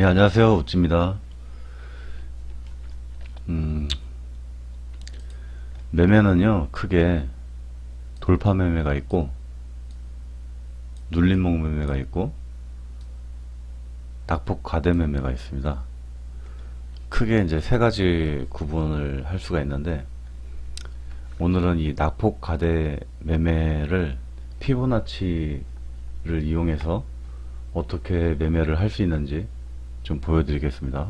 예, 안녕하세요. 우찌입니다. 음, 매매는요, 크게 돌파 매매가 있고, 눌림목 매매가 있고, 낙폭 과대 매매가 있습니다. 크게 이제 세 가지 구분을 할 수가 있는데, 오늘은 이 낙폭 과대 매매를 피보나치를 이용해서 어떻게 매매를 할 수 있는지 좀 보여드리겠습니다.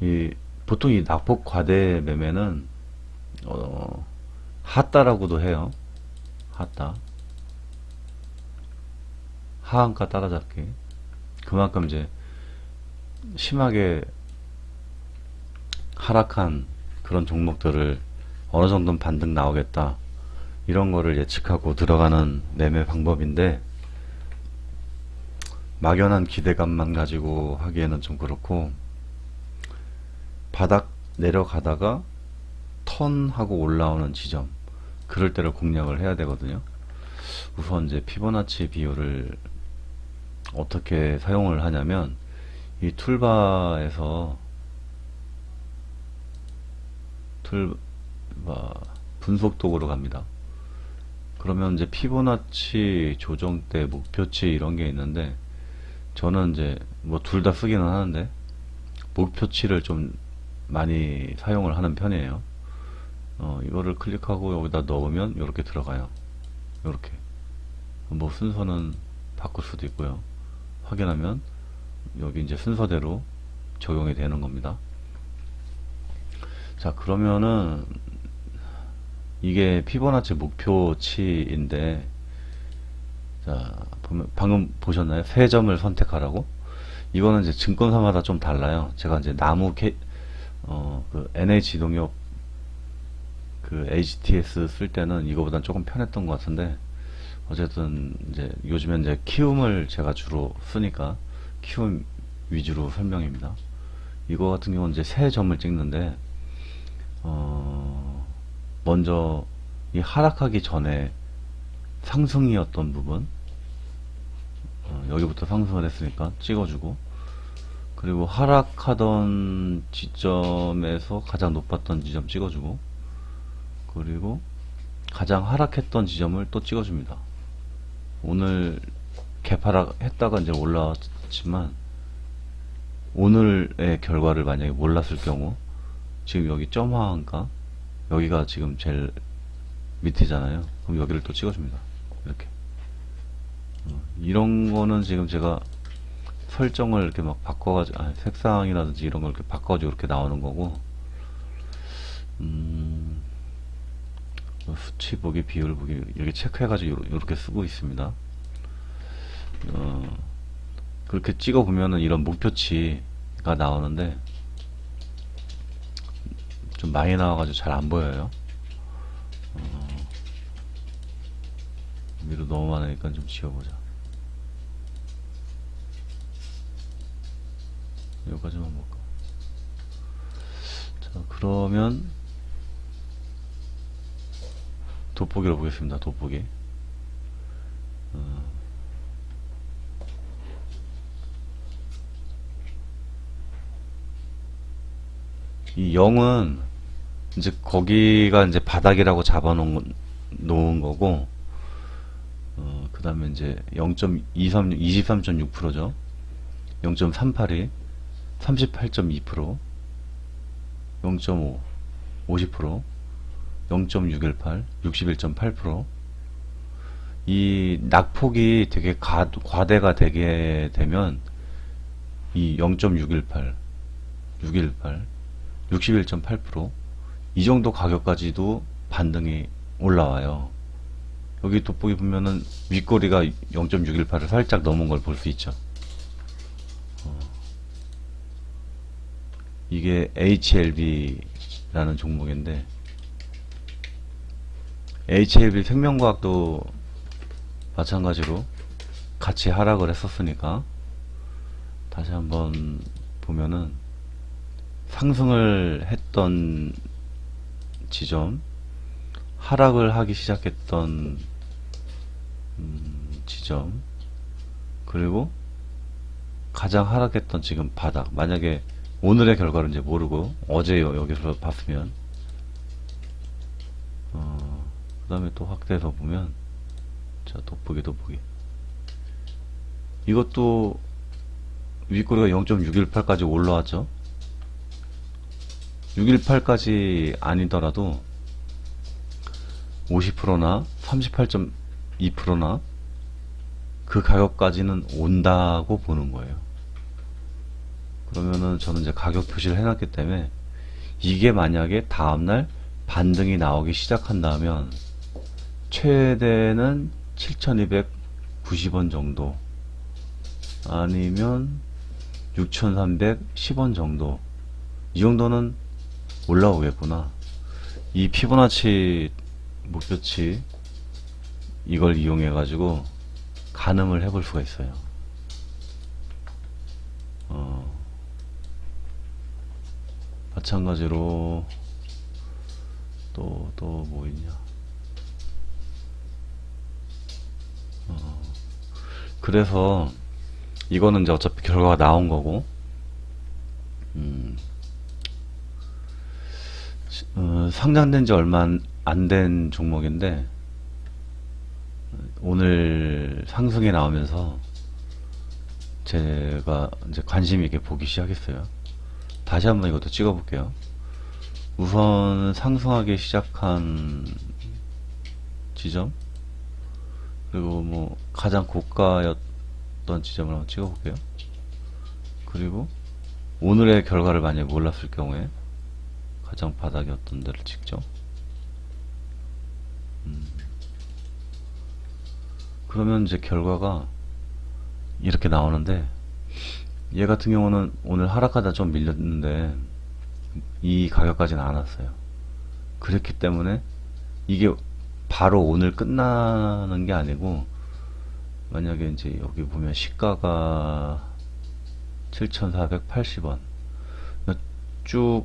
이 보통 이 낙폭 과대 매매는 어, 핫다라고도 해요. 핫다. 하한가 따라잡기. 그만큼 이제 심하게 하락한 그런 종목들을 어느 정도는 반등 나오겠다. 이런 거를 예측하고 들어가는 매매 방법인데 막연한 기대감만 가지고 하기에는 좀 그렇고 바닥 내려가다가 턴하고 올라오는 지점 그럴 때를 공략을 해야 되거든요. 우선 이제 피보나치 비율을 어떻게 사용을 하냐면 이 툴바에서 툴바 분석 도구로 갑니다. 그러면 이제 피보나치 조정대 목표치 이런 게 있는데 저는 이제 뭐 둘 다 쓰기는 하는데 목표치를 좀 많이 사용을 하는 편이에요. 어, 이거를 클릭하고 여기다 넣으면 이렇게 들어가요. 이렇게 뭐 순서는 바꿀 수도 있고요. 확인하면 여기 이제 순서대로 적용이 되는 겁니다. 자 그러면은 이게 피보나치 목표치인데 자 보면 방금 보셨나요? 세 점을 선택하라고 이거는 이제 증권사마다 좀 달라요. 제가 이제 나무 K 어그 NH 농협 그 HTS 쓸 때는 이거보단 조금 편했던 것 같은데 어쨌든 이제 요즘엔 이제 키움을 제가 주로 쓰니까 키움 위주로 설명입니다. 이거 같은 경우는 이제 세 점을 찍는데 어 먼저 이 하락하기 전에 상승이었던 부분 어, 여기부터 상승을 했으니까 찍어주고 그리고 하락하던 지점에서 가장 높았던 지점 찍어주고 그리고 가장 하락했던 지점을 또 찍어줍니다. 오늘 개파락 했다가 이제 올라왔지만 오늘의 결과를 만약에 몰랐을 경우 지금 여기 점화한가 여기가 지금 제일 밑이잖아요. 그럼 여기를 또 찍어줍니다. 이렇게. 어, 이런 거는 지금 제가 설정을 이렇게 막 바꿔가지고, 아, 색상이라든지 이런 걸 이렇게 바꿔가지고 이렇게 나오는 거고, 음, 뭐 수치 보기, 비율 보기, 이렇게 체크해가지고 이렇게 쓰고 있습니다. 어, 그렇게 찍어 보면은 이런 목표치가 나오는데, 좀 많이 나와가지고 잘 안 보여요. 어, 너무 많으니까 좀 지워보자. 여기까지만 볼까. 자, 그러면 돋보기로 보겠습니다. 돋보기. 어, 이 0은 이제 거기가 이제 바닥이라고 잡아놓은 건- 놓은 거고 다음에 이제 0.23, 23.6%죠. 0.382, 38.2%, 0.5, 50%, 0.618, 61.8%. 이 낙폭이 되게 가, 과대가 되게 되면 이 0.618, 618, 61.8%, 이 정도 가격까지도 반등이 올라와요. 여기 돋보기 보면은 윗꼬리가 0.618을 살짝 넘은 걸 볼 수 있죠. 어. 이게 HLB라는 종목인데 HLB 생명과학도 마찬가지로 같이 하락을 했었으니까 다시 한번 보면은 상승을 했던 지점 하락을 하기 시작했던 음, 지점. 그리고 가장 하락했던 지금 바닥. 만약에 오늘의 결과를 이제 모르고 어제 여- 여기서 봤으면 어, 그 다음에 또 확대해서 보면 자 돋보기 돋보기. 이것도 윗꼬리가 0.618까지 올라왔죠? 618까지 아니더라도 50%나 38.2%나 그 가격까지는 온다고 보는 거예요. 그러면은 저는 이제 가격 표시를 해놨기 때문에 이게 만약에 다음날 반등이 나오기 시작한다면 최대는 7,290원 정도 아니면 6,310원 정도 이 정도는 올라오겠구나. 이 피보나치 목표치 이걸 이용해 가지고 가늠을 해볼 수가 있어요. 어, 마찬가지로 또 또 뭐 있냐? 어, 그래서 이거는 이제 어차피 결과가 나온 거고, 음, 시- 어, 상장된 지 얼마 안 된 종목인데 오늘 상승이 나오면서 제가 이제 관심 있게 보기 시작했어요. 다시 한번 이것도 찍어볼게요. 우선 상승하기 시작한 지점 그리고 뭐 가장 고가였던 지점을 한번 찍어볼게요. 그리고 오늘의 결과를 만약에 몰랐을 경우에 가장 바닥이었던 데를 찍죠. 음. 그러면 이제 결과가 이렇게 나오는데 얘 같은 경우는 오늘 하락하다 좀 밀렸는데 이 가격까지는 안 왔어요. 그렇기 때문에 이게 바로 오늘 끝나는 게 아니고 만약에 이제 여기 보면 시가가 7,480원 쭉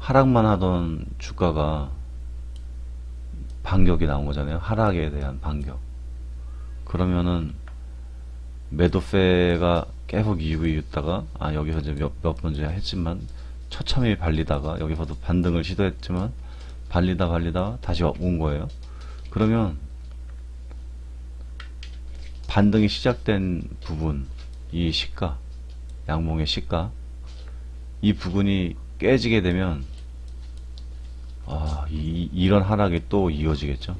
하락만 하던 주가가 반격이 나온 거잖아요. 하락에 대한 반격. 그러면은 매도세가 계속 이고 있다가 아 여기서 이제 몇, 몇 번째 했지만 처참히 발리다가 여기서도 반등을 시도했지만 발리다 발리다 다시 온 거예요. 그러면 반등이 시작된 부분 이 시가 양봉의 시가 이 부분이 깨지게 되면 아, 이, 이런 하락이 또 이어지겠죠.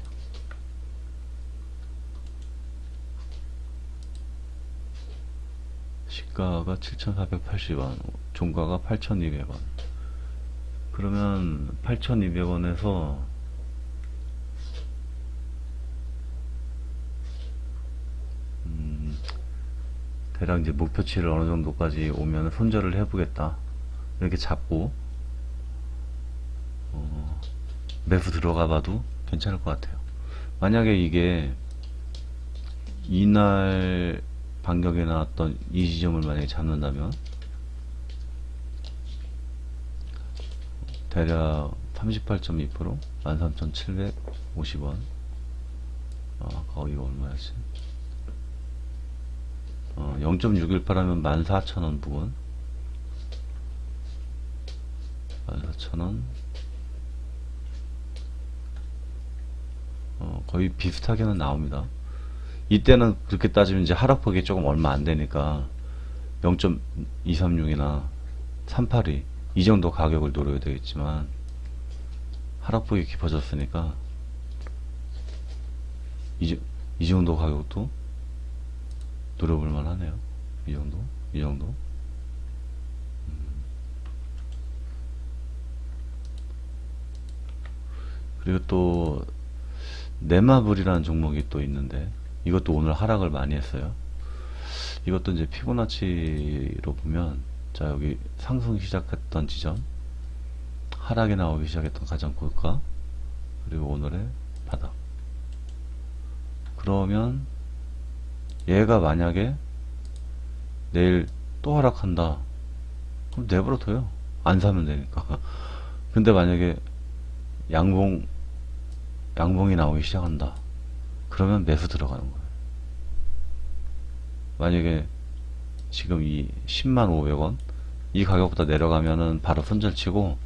시가가 7,480원, 종가가 8,200원. 그러면 8,200원에서 음, 대략 이제 목표치를 어느 정도까지 오면 손절을 해보겠다. 이렇게 잡고 어, 매수 들어가 봐도 괜찮을 것 같아요. 만약에 이게 이날 반격에 나왔던 이 지점을 만약에 잡는다면 대략 38.2% 13,750원 아, 거기가 얼마였지? 어, 0.618하면 14,000원 부근 14,000원 어, 거의 비슷하게는 나옵니다. 이때는 그렇게 따지면 이제 하락폭이 조금 얼마 안 되니까 0.236이나 382 이 정도 가격을 노려야 되겠지만 하락폭이 깊어졌으니까 이, 저- 이 정도 가격도 노려볼 만하네요. 이 정도? 이 정도? 음. 그리고 또 네마블이라는 종목이 또 있는데 이것도 오늘 하락을 많이 했어요. 이것도 이제 피보나치로 보면 자 여기 상승 시작했던 지점 하락이 나오기 시작했던 가장 고가 그리고 오늘의 바닥. 그러면 얘가 만약에 내일 또 하락한다. 그럼 내버려둬요. 안 사면 되니까. 근데 만약에 양봉 양봉이 나오기 시작한다 그러면 매수 들어가는 거예요 만약에 지금 이 10만 500원 이 가격보다 내려가면은 바로 손절치고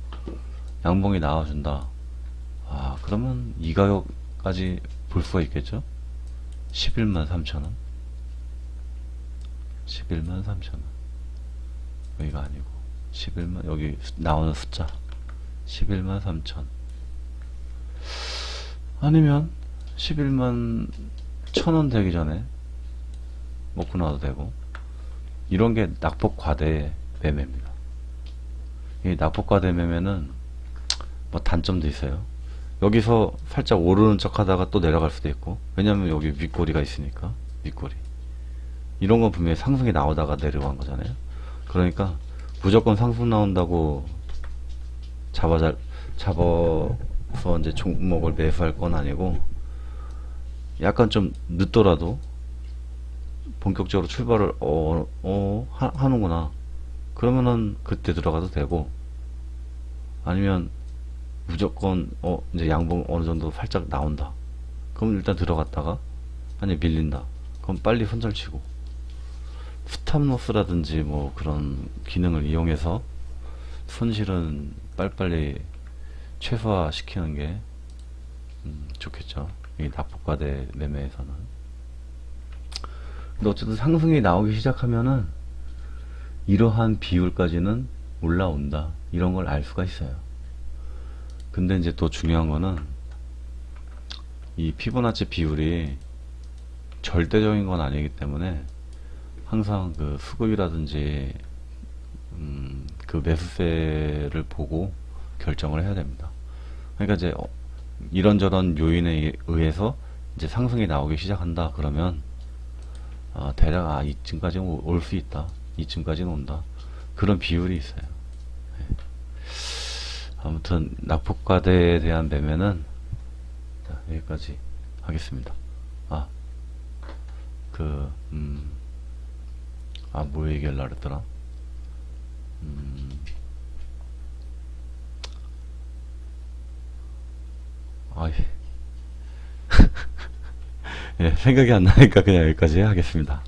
양봉이 나와준다. 아, 그러면 이 가격까지 볼 수가 있겠죠? 11만 3천원. 11만 3천원. 여기가 아니고, 11만, 여기 수- 나오는 숫자. 11만 3천. 아니면, 11만 1천원 되기 전에 먹고 나도 되고, 이런 게 낙폭 과대 매매입니다. 이 낙폭 과대 매매는 뭐 단점도 있어요. 여기서 살짝 오르는 척 하다가 또 내려갈 수도 있고 왜냐면 여기 윗꼬리가 있으니까 윗꼬리 이런 건 분명히 상승이 나오다가 내려간 거잖아요 그러니까 무조건 상승 나온다고 잡아 잘 잡아 서 이제 종목을 매수할 건 아니고 약간 좀 늦더라도 본격적으로 출발을 어, 어 하, 하는구나 그러면은 그때 들어가도 되고 아니면 무조건 어 이제 양봉 어느 정도 살짝 나온다. 그럼 일단 들어갔다가 아니 밀린다. 그럼 빨리 손절치고 스탑로스라든지 뭐 그런 기능을 이용해서 손실은 빨리빨리 최소화 시키는 게 음, 좋겠죠. 이 낙폭과대 매매에서는. 근데 어쨌든 상승이 나오기 시작하면은 이러한 비율까지는 올라온다. 이런 걸 알 수가 있어요. 근데 이제 또 중요한 거는 이 피보나치 비율이 절대적인 건 아니기 때문에 항상 그 수급이라든지 음, 그 매수세를 보고 결정을 해야 됩니다. 그러니까 이제 어, 이런저런 요인에 의해서 이제 상승이 나오기 시작한다 그러면 아, 대략 아 이쯤까지는 올 수 있다 이쯤까지는 온다 그런 비율이 있어요. 네. 아무튼 낙폭과대에 대한 매매는 자, 여기까지 하겠습니다. 아, 그, 음, 아, 뭐 얘기하려고 그랬더라? 음, 아, 예. 예, 생각이 안 나니까 그냥 여기까지 하겠습니다.